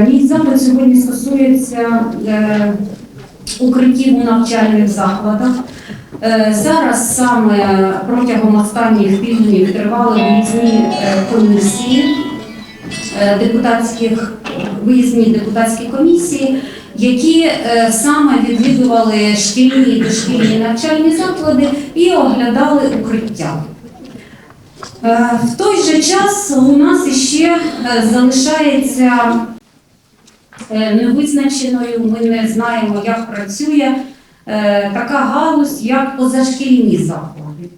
Мій запит сьогодні стосується е, укриттів у навчальних закладах. Е, зараз саме протягом останніх тижнів тривали виїзні е, комісії е, депутатських виїзні депутатські комісії, які е, саме відвідували шкільні і дошкільні навчальні заклади і оглядали укриття. Е, В той же час у нас іще е, залишається невизначеною, ми не знаємо, як працює е, така галузь, як позашкільні заклади.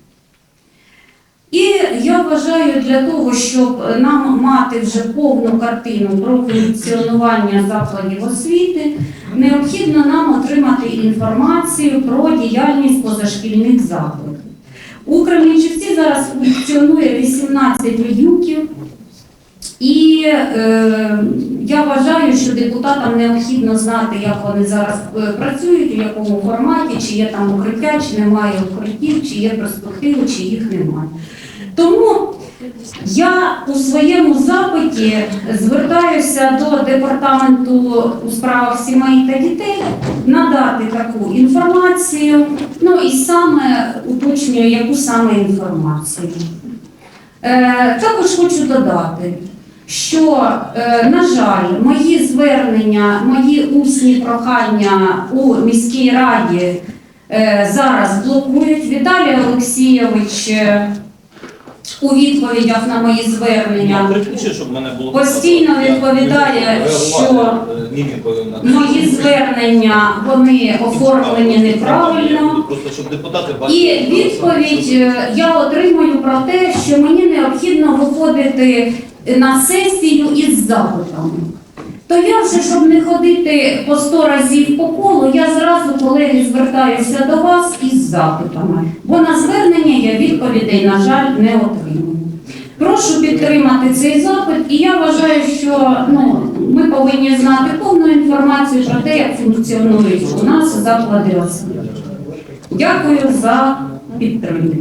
І я вважаю, для того, щоб нам мати вже повну картину про функціонування закладів освіти, необхідно нам отримати інформацію про діяльність позашкільних закладів. У Кременчуці зараз функціонує 18 відділків, і е, що депутатам необхідно знати, як вони зараз е, працюють, у якому форматі, чи є там укриття, чи немає укриттів, чи є перспективи, чи їх немає. Тому я у своєму запиті звертаюся до департаменту у справах сімей та дітей надати таку інформацію, ну і саме уточнюю, яку саме інформацію. Е, також хочу додати, що, е, на жаль, мої звернення, мої усні прохання у міській раді е, зараз блокують. Віталій Олексійович е, у відповідях на мої звернення Постійно відповідає, що мої звернення вони оформлені неправильно. І відповідь я отримую про те, що мені необхідно виходити на сесію із запитами. То я вже, щоб не ходити по сто разів по колу, я зразу, колеги, звертаюся до вас із запитами. Бо на звернення я відповідей, на жаль, не отримую. Прошу підтримати цей запит, і я вважаю, що ну, ми повинні знати повну інформацію про те, як функціонують у нас заклади освіти. Дякую за підтримку.